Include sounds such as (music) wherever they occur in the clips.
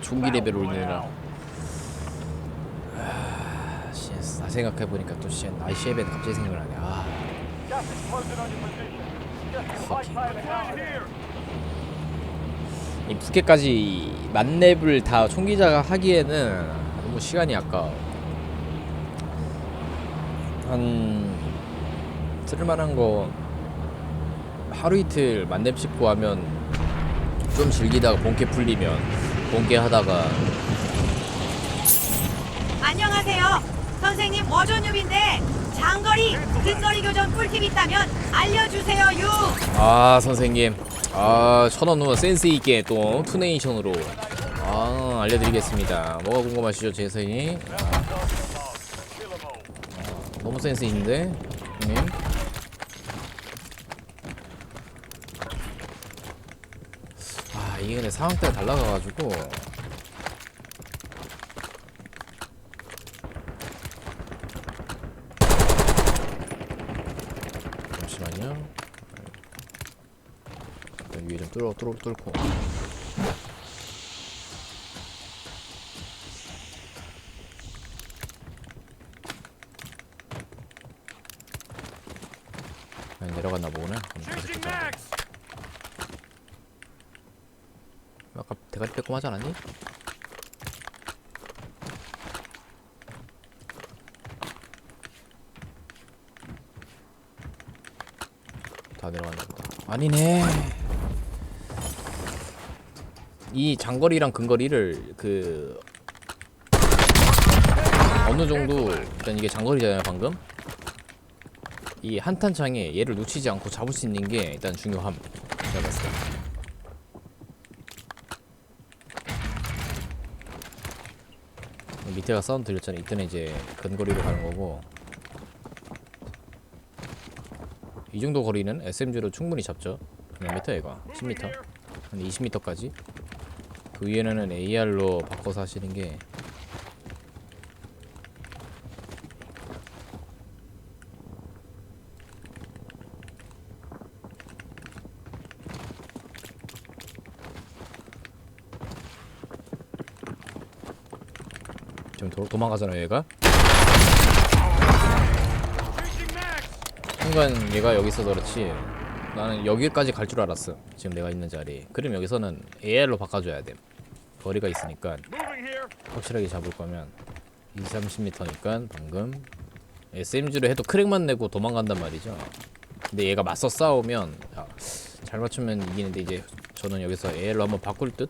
총기 레벨 올리느라. 아, 씨, 나 생각해보니까 또 씨, ICF에 갑자기 생각나네. 아. 이 푸켓까지 만렙을 다 총기자가 하기에는 너무 시간이 아까워. 한 쓸만한 거 하루 이틀 만렙 찍고 하면 좀 즐기다가 본캐 풀리면 본캐 하다가. 안녕하세요. 선생님 워전유비인데 장거리, 근거리 교전 꿀팁 있다면 알려주세요 유. 아 선생님. 아 천원 후 센스 있게 또 투네이션으로. 아 알려드리겠습니다. 뭐가 궁금하시죠 제 선생님? 너무 센스 있는데 형님 아 이게 근데 상황대가 달라가가지고. 잠시만요. 일단 위에 좀 뚫어 뚫어 뚫고 아니 내려갔나 보구나 그럼 계속 Changing 보자. mags. 아까 대가리 빼꼼 하지 않았니? 다 내려갔나 보다 아니네. 이 장거리랑 근거리를 그 어느 정도 일단 이게 장거리잖아요 방금? 이 한탄창에 얘를 놓치지 않고 잡을 수 있는 게 일단 중요함. 제가 봤을 때 밑에가 사운드 들렸잖아. 이때는 이제 근거리로 가는 거고. 이 정도 거리는 SMG로 충분히 잡죠. 몇 미터 얘가? 10m? 한 20m까지? 그 위에는 AR로 바꿔서 하시는 게 지금 도, 도망가잖아요 얘가. 순간 얘가 여기 있어서 그렇지. 나는 여기까지 갈 줄 알았어. 지금 내가 있는 자리. 그럼 여기서는 AR로 바꿔줘야 돼. 거리가 있으니까. 확실하게 잡을 거면. 2, 30m니까 방금 SMG로 해도 크랙만 내고 도망간단 말이죠. 근데 얘가 맞서 싸우면 야, 잘 맞추면 이기는데 이제 저는 여기서 AR로 한번 바꿀 듯?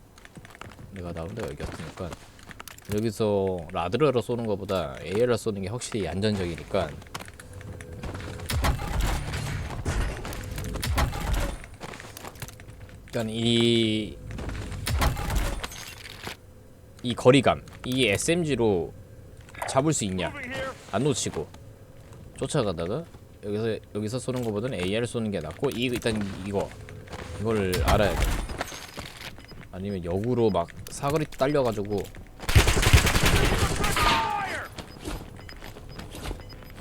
내가 나온 데가 여기였으니까 여기서 라드러로 쏘는 것보다 AR로 쏘는 게 확실히 안전적이니까 일단 이 이 거리감 이 SMG로 잡을 수 있냐. 안 놓치고 쫓아가다가 여기서 여기서 쏘는 것보다는 AR 쏘는 게 낫고 이 일단 이거 이걸 알아야 돼 아니면 역으로 막 사거리 딸려가지고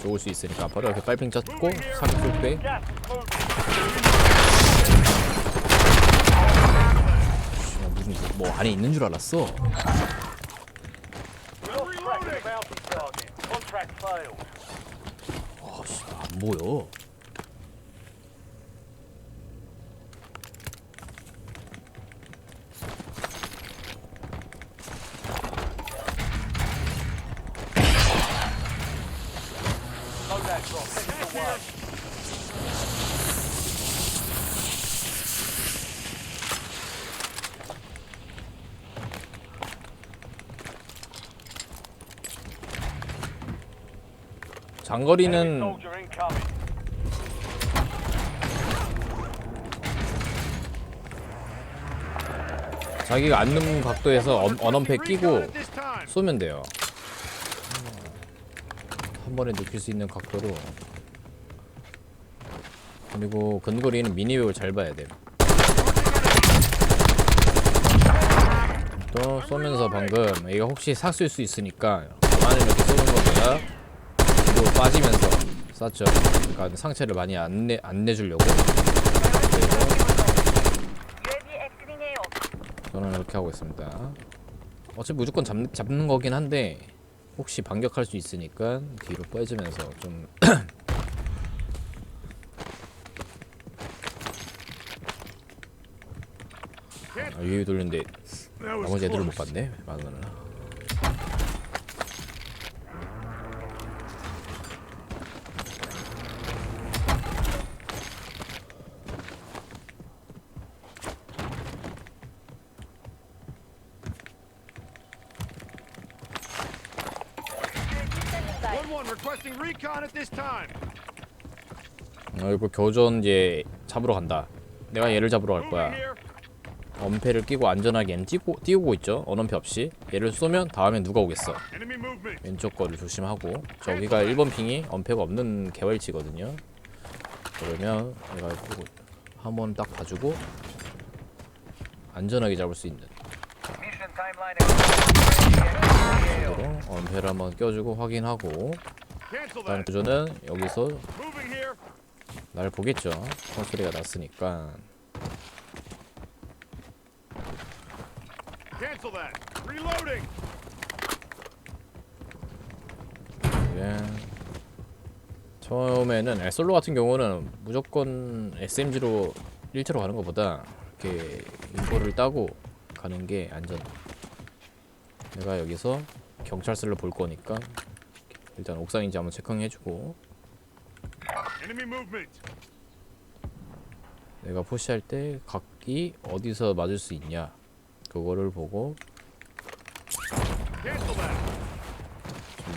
좋을 수 있으니까 바로 이렇게 Gas is moving. 무슨 뭐 안에 있는 줄 알았어 Lost track of the bounty target. Contract failed. 아씨 안 보여 장거리는. 자기가 앉는 각도에서 언, 언언패 끼고 쏘면 돼요. 한 번에 눕힐 수 있는 각도로. 그리고 근거리는 미니맵을 잘 봐야 돼요. 또 쏘면서 방금 이거 혹시 삭쓸 수 있으니까 가만히 이렇게 쏘는 것보다 뒤로 빠지면서 쐈죠. 그러니까 상체를 많이 안, 내, 안 내주려고. 저는 이렇게 하고 있습니다. 어차피 무조건 잡, 잡는 거긴 한데 혹시 반격할 수 있으니까 뒤로 빠지면서 좀 (coughs) 아, 유유 was 나머지 애들을 못. 봤네 만원을 One one requesting recon at this time. 어, 이거 교전 이제 잡으러 간다 내가 얘를 잡으러 갈 거야. 엄폐를 끼고 안전하게 얘는 뛰고, 띄우고 있죠 언엄폐 없이 얘를 쏘면 다음에 누가 오겠어. 왼쪽 거를 조심하고 저기가 1번 핑이 엄폐가 없는 개활치거든요 그러면 내가 한번 딱 봐주고 안전하게 잡을 수 있는 으로 엄폐를 한번 껴주고 확인하고 Cancel 다음 that. 교전은 여기서. 날 보겠죠 총소리가 났으니까. 예. 처음에는 에, 솔로 같은 경우는 무조건 SMG로 1차로 가는 것보다 이렇게 인포를 따고 가는 게 안전. 내가 여기서 경찰서를 볼 거니까 일단 옥상인지 한번 체크해주고. 내가 푸시할 때 각이 어디서 맞을 수 있냐? 그거를 보고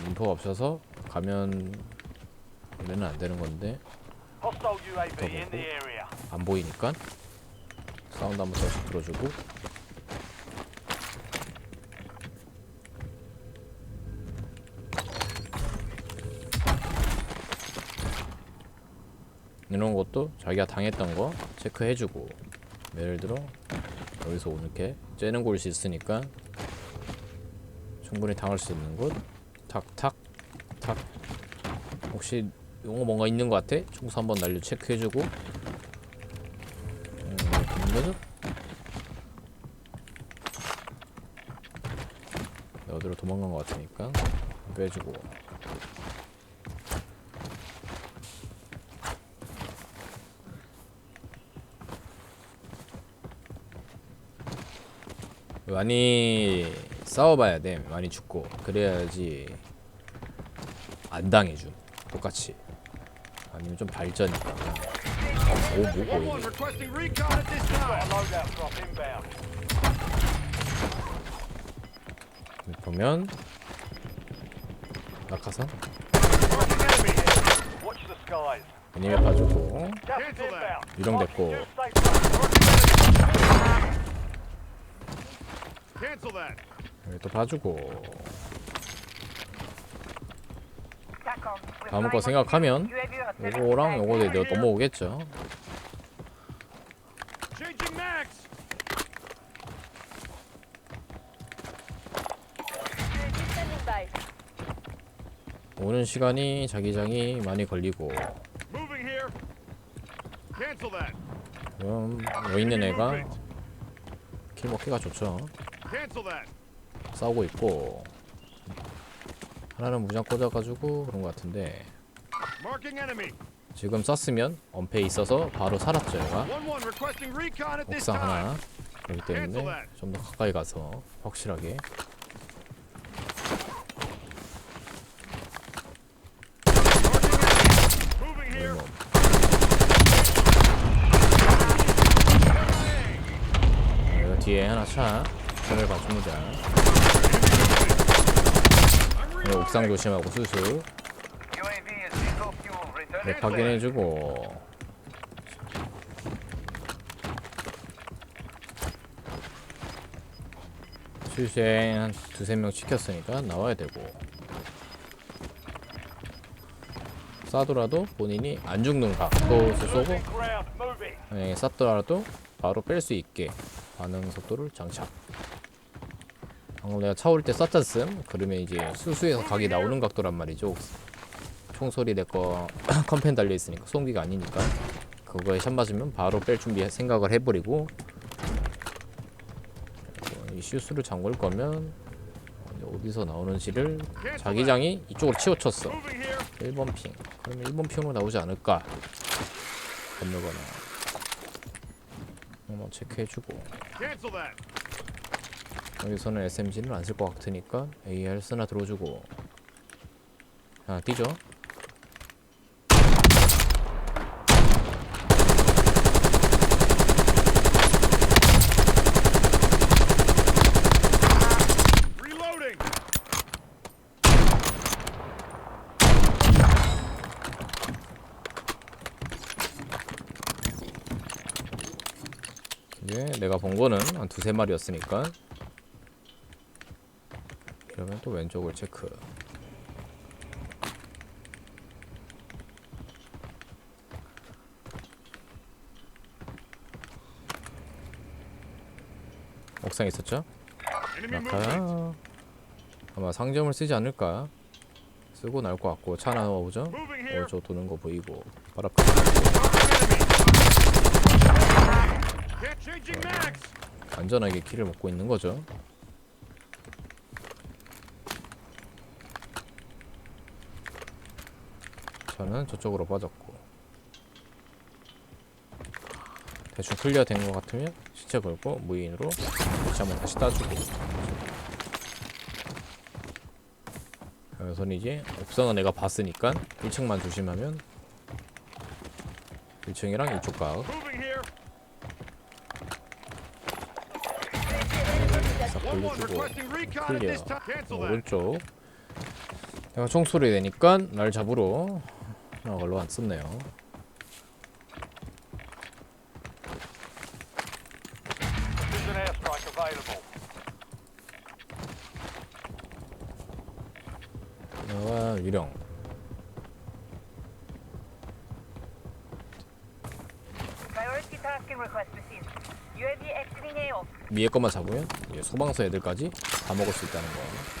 인포가 없어서 가면 원래는 안 되는 건데. 안 보이니까 사운드 한번 다시 들어주고 이런 것도 자기가 당했던 거 체크해주고 예를 들어 여기서 이렇게 째는 곳이 있으니까 충분히 당할 수 있는 곳 탁탁 탁 혹시 용어 뭔가 있는 것 같아? 총수 한번 날려 체크해주고 음? 네, 어디로 도망간 것 같으니까 빼주고 많이 싸워봐야 돼 많이 죽고 그래야지 안 당해줌 똑같이 아니면 좀 발전이니까 오 One 뭐고. 이거 보면 낙하산. 애니메 봐주고. 유령됐고 여기 또 봐주고 다음 거 생각하면 요거랑 요거 내가 넘어오겠죠. 오는 시간이 자기장이 많이 걸리고. 그럼 여기 있는 애가 킬 먹기가 좋죠. 싸우고 있고 하나는 무장 꽂아가지고 그런 것 같은데. 지금 쐈으면 엄폐에 있어서 바로 살았죠 얘가. 옥상. 하나. 그렇기 때문에 좀 더 가까이 가서 확실하게. 뭐 이거 뒤에 하나 차 차를 봐줍니다. 네, 옥상 조심하고 수수 네. 확인해주고. 수생 한 두세 명 시켰으니까 나와야 되고. 쏴더라도 본인이 안 죽는 각도 쏘고. 만약에 쐈더라도 바로 뺄 수 있게 반응 속도를 장착 방금 내가 차올때 쐈잖음? 그러면 이제 수수에서 각이 나오는 각도란 말이죠. 총소리 내거 컴펜 (clears throat) 달려있으니까 소음기가 아니니까 그거에 샷 맞으면 바로 뺄 준비 생각을 해버리고 이 슈스를 잠글 거면 어디서 나오는지를 자기장이 이쪽으로 치우쳤어. Moving here. 1번 핑. 그러면 1번 핑으로 나오지 않을까? 건너거나. 한번 체크해주고. 여기서는 SMG는 안 쓸 것 같으니까 AR 쓰나 들어주고. 아 뛰죠. 내가 본 거는 한 두세 마리였으니까 이러면 또 왼쪽을 체크. 옥상에 있었죠? 낙하야 아마 상점을 쓰지 않을까? 쓰고 나올 것 같고. 차 하나 나오죠? 어, 저 도는 거 보이고. max. 안전하게 키를 먹고 있는 거죠. 저는 저쪽으로 빠졌고. 대충 클리어 된 것 같으면 시체 걸고 무인으로 다시 한번 다시 따주고. 여기서는 이제 옥상은 내가 봤으니까 1층만 조심하면 1층이랑 이쪽 각. 돌려주고 클리어 that. 오른쪽. 내가 총소리 내니까 날 잡으러 나 걸로 안 썼네요. 나와 유령. 위에 것만 잡으면 소방서 애들까지 다 먹을 수 있다는 거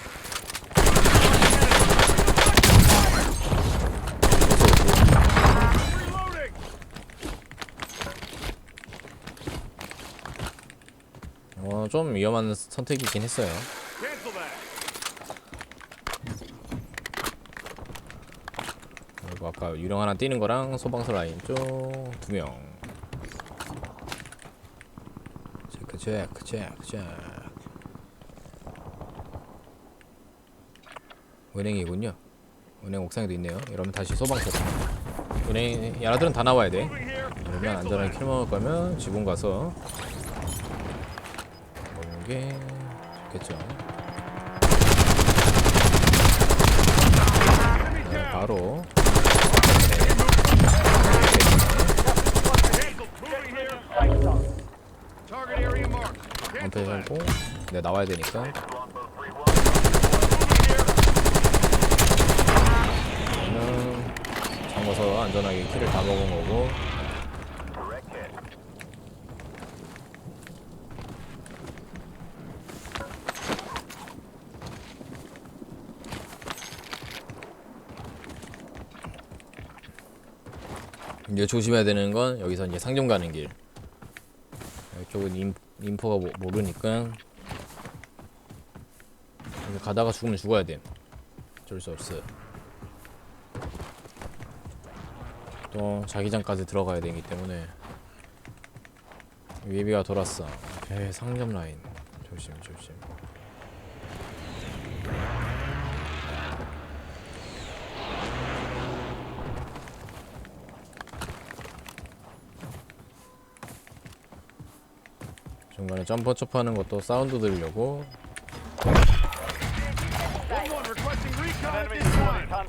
좀 위험한 선택이긴 했어요. 그리고 아까 유령 하나 뛰는 거랑 소방서 라인 쪽두 명 체크 체크 체크 체크 은행이군요 은행 옥상에도 있네요 이러면 다시 소방서 은행 야라들은 다 나와야 돼. 그러면 안전하게. 킬 먹을 거면 지붕 가서 게 좋겠죠 down. 바로. 살고 내 나와야 되니까 저는 잠궈서 안전하게 키를 다 먹은 거고 이제 조심해야 되는 건 여기서 이제 상점 가는 길. 이쪽은 인, 인포가 모, 모르니까. 가다가 죽으면 죽어야 돼. 어쩔 수 없어요. 또 자기장까지 들어가야 되기 때문에 예비가 돌았어. 에 상점 라인. 조심 조심 중간에 점퍼 점프하는 것도 사운드 들으려고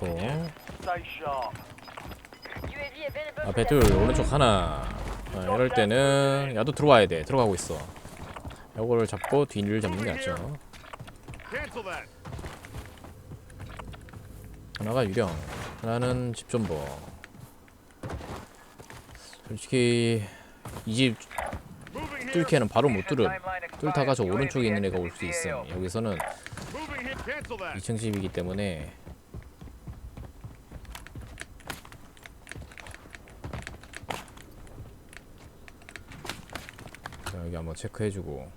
또. 앞에 둘 오른쪽 하나 아, 이럴 때는 야도 들어와야 돼 들어가고 있어 요거를 잡고 뒤를 잡는 게 낫죠. 하나가 유령 하나는 집존버 솔직히 이 집. 뚫기에는 바로 못 뚫음. 뚫다가 저 오른쪽에 있는 애가 올 수 있음 여기서는 Moving here. Cancel that. 2층 집이기 때문에 자, 여기 한번 체크해주고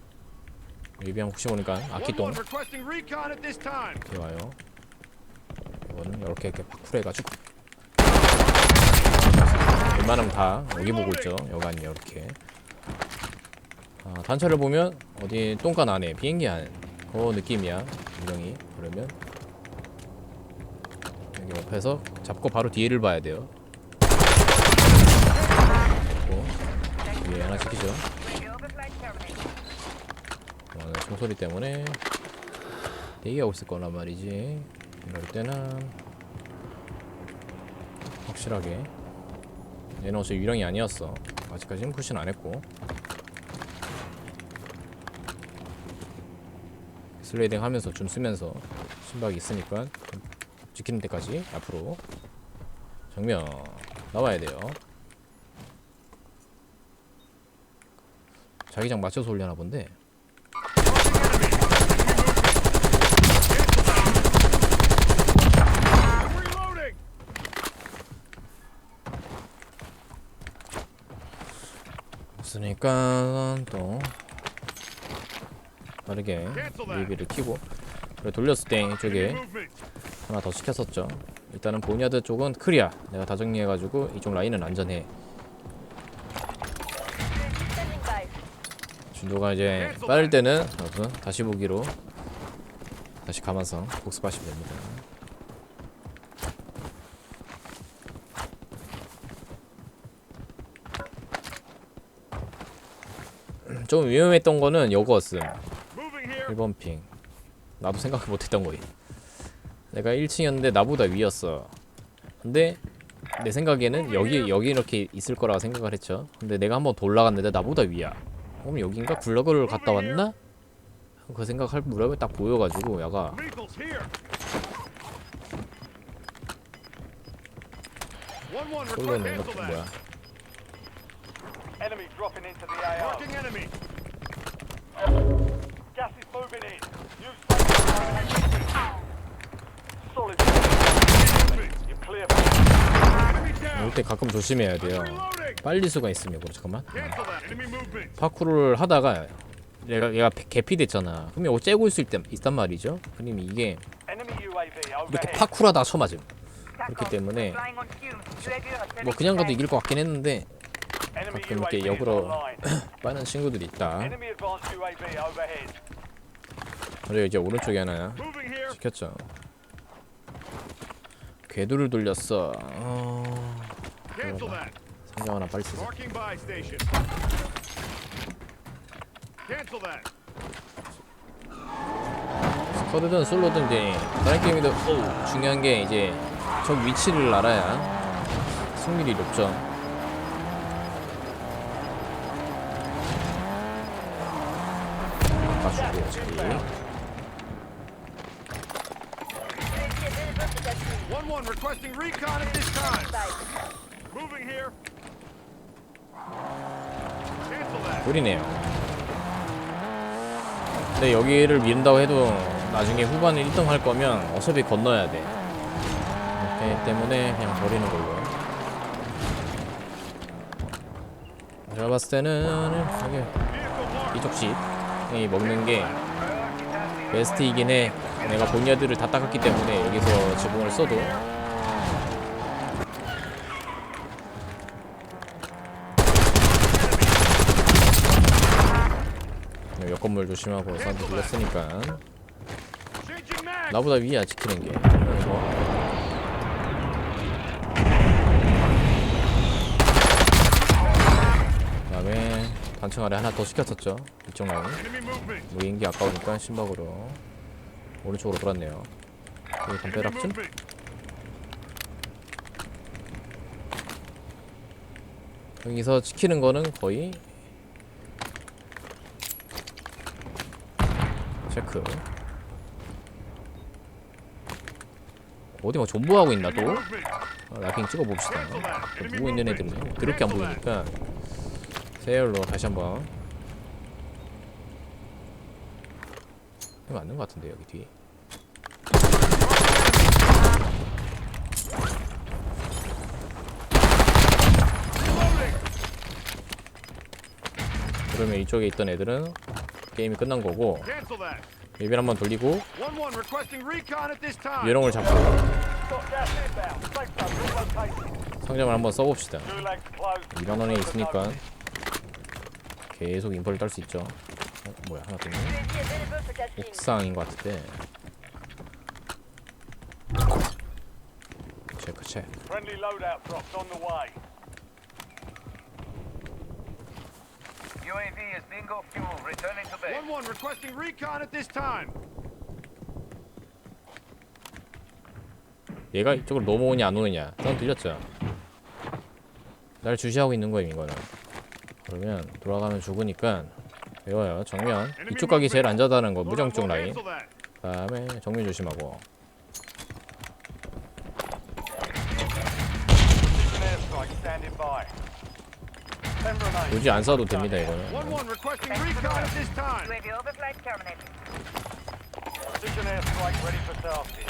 예비함 혹시 모르니까 아키똥. 이렇게 와요. 이거는 이렇게 이렇게 파쿠해가지고 웬만하면 다 여기 보고 있죠. 여간 이렇게. 아, 단차를 보면 어디 똥간 안에 비행기 안에 그 느낌이야. 유령이. 그러면 여기 옆에서 잡고 바로 뒤를 봐야 돼요. 잡고 위에 하나 시키죠. 오늘 총소리 때문에 대기하고 있을 거란 말이지. 이럴 때는 확실하게 얘는 어차피 유령이 아니었어. 아직까지는 푸시는 안 했고 슬레이딩 하면서 좀 쓰면서 심박이 있으니까 좀 지키는 데까지 앞으로 정면 나와야 돼요 자기장 맞춰서 올려나 본데. 없으니까 또 빠르게 유비를 키고 돌렸을 때 이쪽에. 하나 더 시켰었죠 일단은 보니아드 쪽은 크리아 내가 다 정리해가지고 이쪽 라인은 안전해. 준도가 이제 빠를 때는 여러분 다시 보기로 다시 감아서 복습하시면 됩니다 좀 위험했던 거는 요거였음. 1번 핑. 나도 생각 못했던 거임. 내가 1층이었는데 나보다 위였어. 근데 내 생각에는 여기 여기 이렇게 있을 거라고 생각을 했죠. 근데 내가 한번 더 올라갔는데 나보다 위야. 그럼 여긴가? 굴러그를 갔다 왔나? 그 생각할 무렵에 딱 보여가지고 야가 솔로는. 뭐야 때 가끔 조심해야 돼요. 빨리 수가 있으면 그렇 잠깐만. 파쿠를 하다가 얘가 얘가 개피됐잖아 그럼 이거 째고 있을 때 있단 말이죠 그럼 이게 이렇게. 파쿠하다가 쳐맞음 그렇기. 때문에 뭐 그냥 가도 이길 것 같긴 했는데 가끔 이렇게 역으로. 빠는 친구들이 있다. 그리고 이제 오른쪽에 하나. 시켰죠 궤도를 돌렸어 어... Cancel that. 상점 하나 빨리 쓰자 Marking buy station. Cancel that. 스쿼드든 솔로든 이제 다른 게임에도 중요한 게 이제 적 위치를 알아야 승률이 높죠 바꿔주고 One one requesting recon at this time. 돌이네요. 근데 여기를 미룬다고 해도 나중에 후반에 1등 할 거면 어차피 건너야 돼. 그렇기 때문에 그냥 버리는 걸로. 제가 봤을 때는 여기 Vehicle marked. 이쪽 집이 먹는 게 베스트이긴 해. 내가 본야드를 다 닦았기 때문에 여기서 지붕을 써도 옆 건물 조심하고 사람들 불렀으니까. 나보다 위야 지키는 게 그다음에 단층 아래 하나 더 시켰었죠 이쪽 라인. 무인기 아까우니까 신박으로 오른쪽으로 돌았네요 여기 Enemy 담벼락 좀 movement. 여기서 지키는 거는 거의 체크. 어디 막 존버하고 있나 또? 아, 라핑 찍어봅시다. 또 누워 있는 애들은 그렇게 안 보이니까. 세열로 다시 한번. 맞는 것 같은데 여기 뒤에. 그러면 이쪽에 있던 애들은 게임이 끝난 거고. 레벨 한번 돌리고 1-1 requesting recon at this time. 유령을 잡고. 상점을 한번 써봅시다. Gulag's closed. 2만 원에 있으니까 계속 인포를 딸 수 있죠. 어, 뭐야 하나 더 있네. 옥상인 것 같은데. 체크 체크. UAV is bingo fuel returning to base. 1-1 requesting recon at this time. 얘가 이쪽으로 넘어오냐 안 오느냐. 넌 들렸죠? 날 주시하고 있는 거임 이거는. 그러면 돌아가면 죽으니까 배워요. 정면 이쪽 각이 제일 안전하다는 거 무정 쪽 라인. 그다음에 정면 조심하고. 굳이 안 쏴도 됩니다 이거는. 1-1 requesting recon at this time. UAV overflight terminated. Precision airstrike ready for tasking.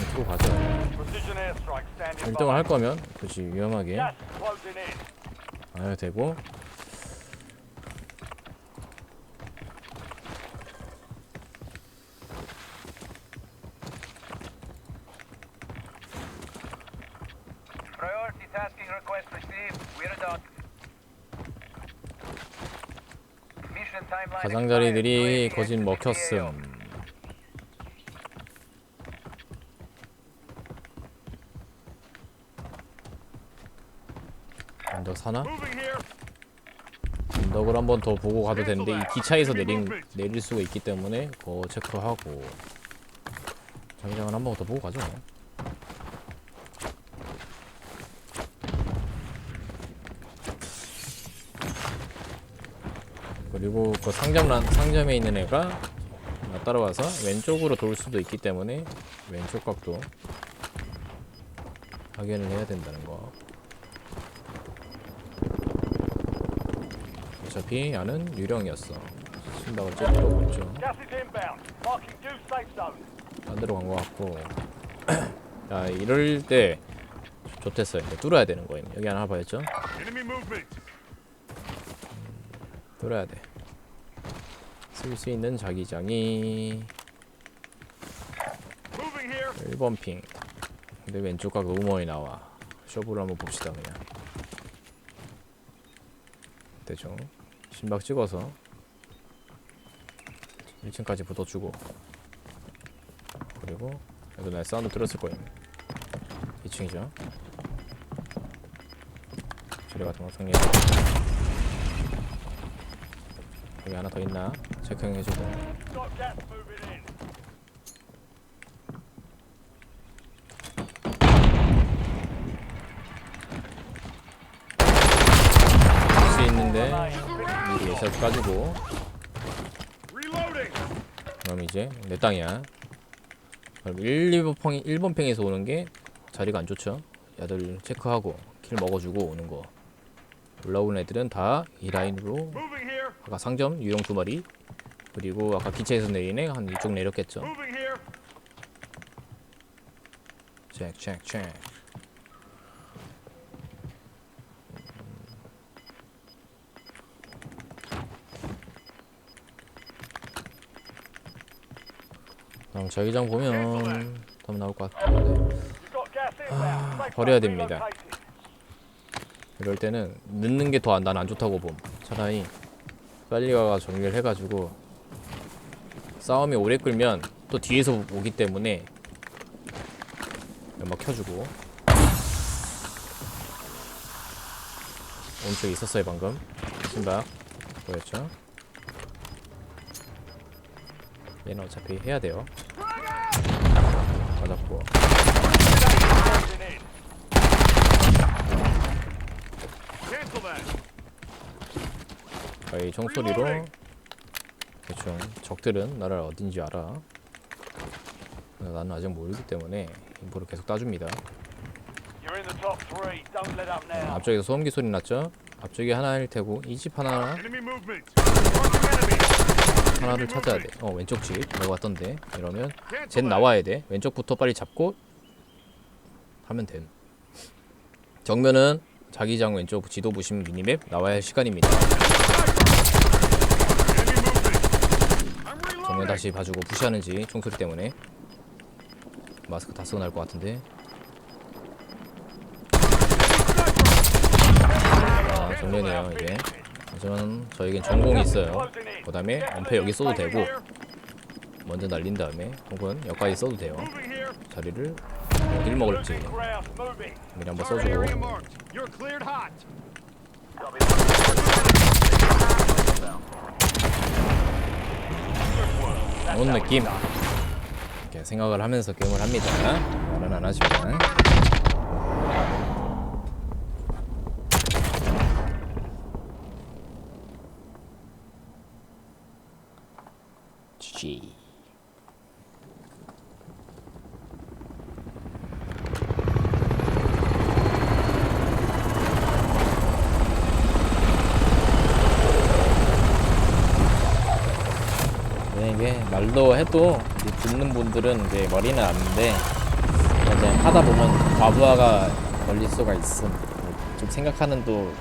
들고 가죠. Precision airstrike standing 1등을 by. 할 거면 굳이 위험하게 해도 되고. Priority tasking request received. We're done. 가장자리들이. 거진. 먹혔음. 언덕 사나? 언덕을 한 번 더 보고 가도 되는데 이 기차에서 내린, 내릴 수가 있기 때문에 그거 체크하고 자기장을 한 번 더 보고 가죠. 그리고 그 상점 란 상점에 있는 애가 나 따라와서 왼쪽으로 돌 수도 있기 때문에 왼쪽 각도 확인을 해야 된다는 거. 어차피 나는 유령이었어. 신박을 찔 필요가 없죠. Gas is inbound. Marking new safe zone. 딴 데로 간 것 같고. (clears throat) 자, 이럴 때 좋댔어요. 뚫어야 되는 거예요. 여기 하나 봐야죠. 뚫어야 돼. 쓸 수 있는 자기장이 Moving here. 1번 핑. 근데 왼쪽 각 너무 멀리 나와. 쇼부를 한번 봅시다 그냥. 대충 신박 찍어서 1층까지 붙어주고 그리고 여기도 날 사운드 들었을 거예요. 2층이죠. 지뢰 같은 거 정리해. 여기 하나 더 있나? 체크해주고. Got gas moving in. 수 있는데 미리 예샷 까주고. 그럼 이제 내 땅이야 그럼 1, 2번 팽 1번 팽에서 오는 게 자리가 안 좋죠 야들 체크하고 킬 먹어주고 오는 거 올라오는 애들은 다 이 라인으로. 아까 상점 유령 두 마리 그리고 아까 기차에서 내리네 한 이쪽 내렸겠죠 here. 체크 체크 체크 다음 자기장 보면 더 나올 것 같은데. Safe 버려야 됩니다. 이럴 때는 늦는 게 더 난 안 좋다고 봄. 차라리 빨리 가가 정리를 해가지고 싸움이 오래 끌면 또 뒤에서 오기 때문에 연막 켜주고 오른쪽에 있었어요 방금 신박 보였죠? 얘는 어차피 해야 돼요 맞았고 that. 거의 총소리로 대충 적들은 나를 어딘지 알아. 나는 아직 모르기 때문에 인포를 계속 따줍니다. Now. 앞쪽에서 소음기 소리 났죠? 앞쪽에 하나일 테고 이 집 하나. 하나를 찾아야 돼. 어 왼쪽 집 내가 왔던데 이러면 쟨. 나와야 돼. 왼쪽부터 빨리 잡고 하면 됨. 정면은 자기장 왼쪽 지도 보시면 미니맵 나와야 할 시간입니다. 이거 다시 봐주고 푸시하는지 총소리 때문에. 마스크 다 쓰고 날 것 같은데. 아 정면이에요 이게. 하지만 저에겐 전공이 있어요. 그 다음에 엄폐 여기 써도 되고 먼저 날린 다음에 혹은 여기까지 써도 돼요. 자리를 어딜 먹을지. 미리 한번 써주고 그런 느낌. 이렇게 생각을 하면서 게임을 합니다. 말은 안 하지만 GG 네, 이게 이제 듣는 분들은 이제 머리는 아는데 이제 하다 보면 과부하가 걸릴 수가 있음. 좀 생각하는 또